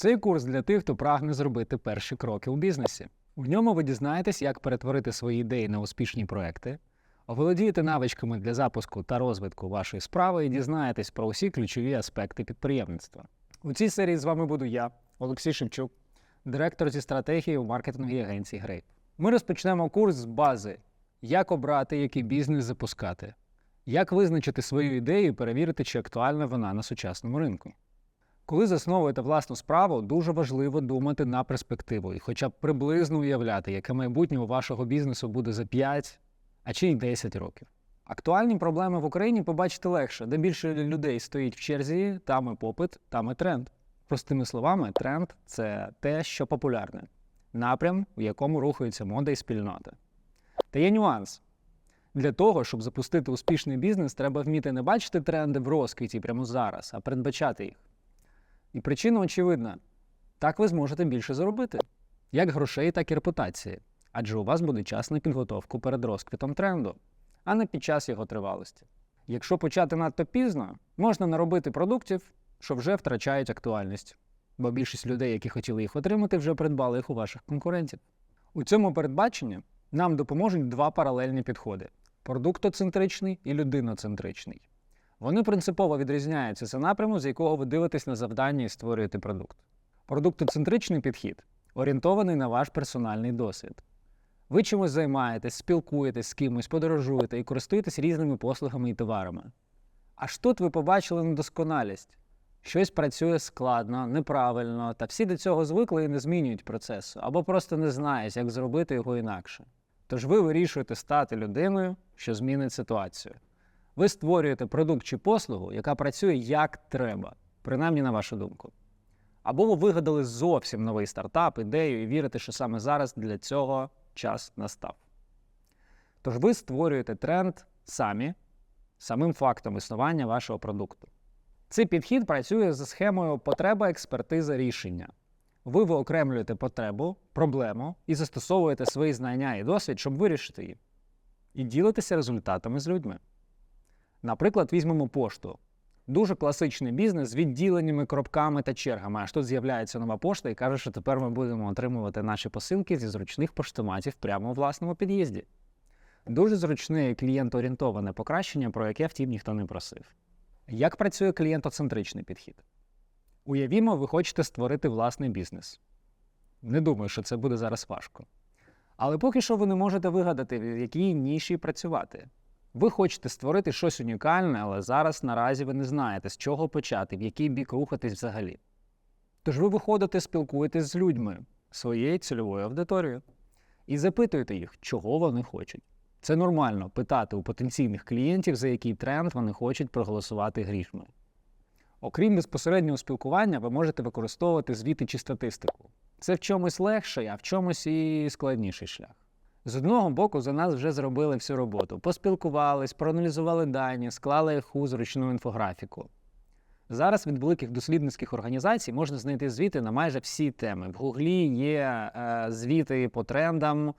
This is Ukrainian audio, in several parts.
Цей курс для тих, хто прагне зробити перші кроки у бізнесі. В ньому ви дізнаєтесь, як перетворити свої ідеї на успішні проекти, оволодієте навичками для запуску та розвитку вашої справи і дізнаєтесь про усі ключові аспекти підприємництва. У цій серії з вами буду я, Олексій Шевчук, директор зі стратегії у маркетинговій агенції Грейп. Ми розпочнемо курс з бази, як обрати, який бізнес запускати, як визначити свою ідею і перевірити, чи актуальна вона на сучасному ринку. Коли засновуєте власну справу, дуже важливо думати на перспективу і хоча б приблизно уявляти, яке майбутнє у вашого бізнесу буде за 5, а чи й 10 років. Актуальні проблеми в Україні побачити легше, де більше людей стоїть в черзі, там і попит, там і тренд. Простими словами, тренд це те, що популярне, напрям, в якому рухаються мода і спільнота. Та є нюанс. Для того, щоб запустити успішний бізнес, треба вміти не бачити тренди в розквіті прямо зараз, а передбачати їх. І причина очевидна: так ви зможете більше заробити, як грошей, так і репутації. Адже у вас буде час на підготовку перед розквітом тренду, а не під час його тривалості. Якщо почати надто пізно, можна наробити продуктів, що вже втрачають актуальність, бо більшість людей, які хотіли їх отримати, вже придбали їх у ваших конкурентів. У цьому передбаченні нам допоможуть два паралельні підходи: продуктоцентричний і людиноцентричний. Вони принципово відрізняються за напряму, з якого ви дивитесь на завдання і створюєте продукт. Продуктоцентричний підхід орієнтований на ваш персональний досвід. Ви чимось займаєтесь, спілкуєтесь з кимось, подорожуєте і користуєтесь різними послугами і товарами. Аж тут ви побачили недосконалість. Щось працює складно, неправильно, та всі до цього звикли і не змінюють процесу, або просто не знають, як зробити його інакше. Тож ви вирішуєте стати людиною, що змінить ситуацію. Ви створюєте продукт чи послугу, яка працює як треба, принаймні на вашу думку. Або ви вигадали зовсім новий стартап, ідею і вірите, що саме зараз для цього час настав. Тож ви створюєте тренд самі, самим фактом існування вашого продукту. Цей підхід працює за схемою потреба, експертиза, рішення. Ви виокремлюєте потребу, проблему і застосовуєте свої знання і досвід, щоб вирішити її. І ділитеся результатами з людьми. Наприклад, візьмемо пошту. Дуже класичний бізнес з відділеннями, коробками та чергами. Аж тут з'являється нова пошта і каже, що тепер ми будемо отримувати наші посилки зі зручних поштоматів прямо у власному під'їзді. Дуже зручне і клієнтоорієнтоване покращення, про яке втім ніхто не просив. Як працює клієнтоцентричний підхід? Уявімо, ви хочете створити власний бізнес. Не думаю, що це буде зараз важко. Але поки що ви не можете вигадати, в якій ніші працювати. Ви хочете створити щось унікальне, але зараз наразі ви не знаєте, з чого почати, в який бік рухатись взагалі. Тож ви виходите, спілкуєтесь з людьми своєю цільовою аудиторією і запитуєте їх, чого вони хочуть. Це нормально питати у потенційних клієнтів, за який тренд вони хочуть проголосувати грішми. Окрім безпосереднього спілкування, ви можете використовувати звіти чи статистику. Це в чомусь легший, а в чомусь і складніший шлях. З одного боку, за нас вже зробили всю роботу. Поспілкувались, проаналізували дані, склали їх у зручну інфографіку. Зараз від великих дослідницьких організацій можна знайти звіти на майже всі теми. В Гуглі є е, звіти по трендам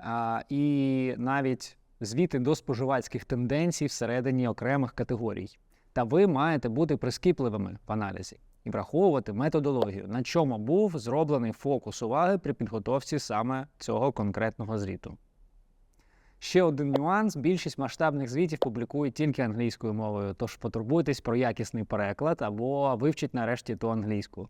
е, і навіть звіти до споживацьких тенденцій всередині окремих категорій. Та ви маєте бути прискіпливими в аналізі і враховувати методологію, на чому був зроблений фокус уваги при підготовці саме цього конкретного звіту. Ще один нюанс: більшість масштабних звітів публікують тільки англійською мовою, тож потурбуйтесь про якісний переклад або вивчіть нарешті ту англійську.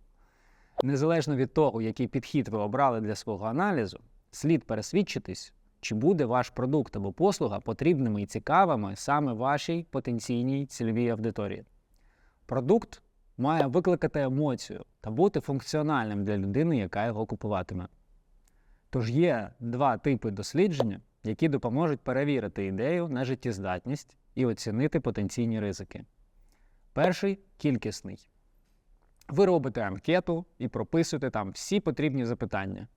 Незалежно від того, який підхід ви обрали для свого аналізу, слід пересвідчитись, чи буде ваш продукт або послуга потрібними і цікавими саме вашій потенційній цільовій аудиторії. Продукт має викликати емоцію та бути функціональним для людини, яка його купуватиме. Тож є два типи дослідження, які допоможуть перевірити ідею на життєздатність і оцінити потенційні ризики. Перший кількісний. Ви робите анкету і прописуєте там всі потрібні запитання.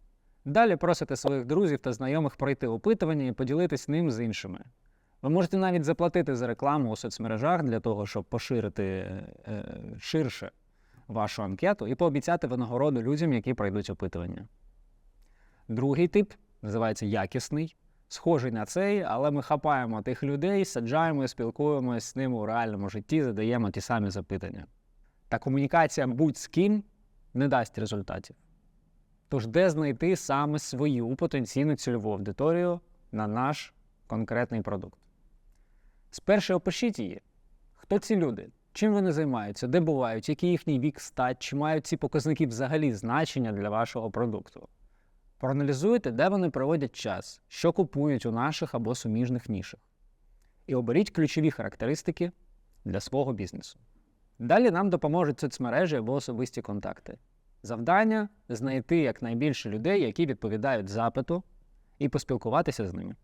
Далі просите своїх друзів та знайомих пройти опитування і поділитись ним з іншими. Ви можете навіть заплатити за рекламу у соцмережах для того, щоб поширити е, ширше вашу анкету і пообіцяти винагороду людям, які пройдуть опитування. Другий тип називається якісний, схожий на цей, але ми хапаємо тих людей, саджаємо і спілкуємося з ними у реальному житті, задаємо ті самі запитання. Та комунікація будь з ким не дасть результатів. Тож, де знайти саме свою потенційну цільову аудиторію на наш конкретний продукт? Спершу опишіть її. Хто ці люди? Чим вони займаються, де бувають, який їхній вік стать, чи мають ці показники взагалі значення для вашого продукту? Проаналізуйте, де вони проводять час, що купують у наших або суміжних нішах. І оберіть ключові характеристики для свого бізнесу. Далі нам допоможуть соцмережі або особисті контакти. Завдання знайти якнайбільше людей, які відповідають запиту, і поспілкуватися з ними.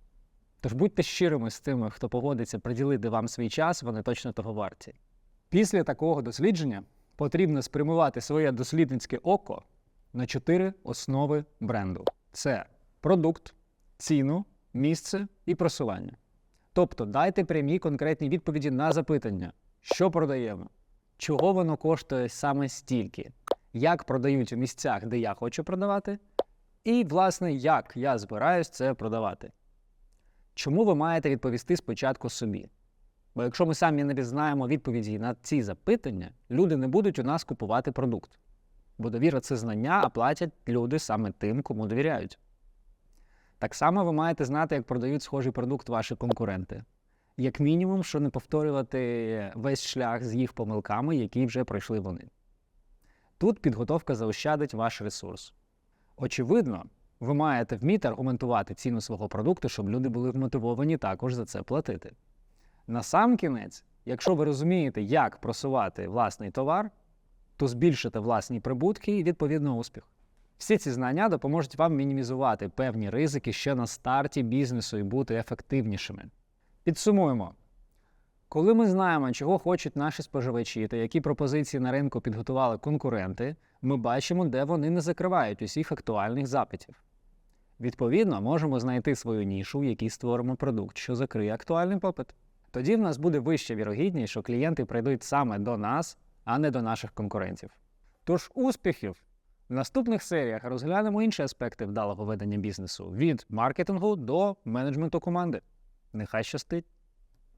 Тож будьте щирими з тими, хто погодиться приділити вам свій час, вони точно того варті. Після такого дослідження потрібно спрямувати своє дослідницьке око на чотири основи бренду: це продукт, ціну, місце і просування. Тобто дайте прямі конкретні відповіді на запитання, що продаємо, чого воно коштує саме стільки, як продають у місцях, де я хочу продавати, і, власне, як я збираюсь це продавати. Чому ви маєте відповісти спочатку собі? Бо якщо ми самі не знаємо відповіді на ці запитання, люди не будуть у нас купувати продукт. Бо довіра це знання, а платять люди саме тим, кому довіряють. Так само ви маєте знати, як продають схожий продукт ваші конкуренти. Як мінімум, що не повторювати весь шлях з їх помилками, які вже пройшли вони. Тут підготовка заощадить ваш ресурс. Очевидно, ви маєте вміти аргументувати ціну свого продукту, щоб люди були вмотивовані також за це платити. На сам кінець, якщо ви розумієте, як просувати власний товар, то збільшите власні прибутки і відповідно успіх. Всі ці знання допоможуть вам мінімізувати певні ризики ще на старті бізнесу і бути ефективнішими. Підсумуємо. Коли ми знаємо, чого хочуть наші споживачі та які пропозиції на ринку підготували конкуренти, ми бачимо, де вони не закривають усіх актуальних запитів. Відповідно, можемо знайти свою нішу, в якій створимо продукт, що закриє актуальний попит. Тоді в нас буде вища вірогідність, що клієнти прийдуть саме до нас, а не до наших конкурентів. Тож успіхів! В наступних серіях розглянемо інші аспекти вдалого ведення бізнесу від маркетингу до менеджменту команди. Нехай щастить!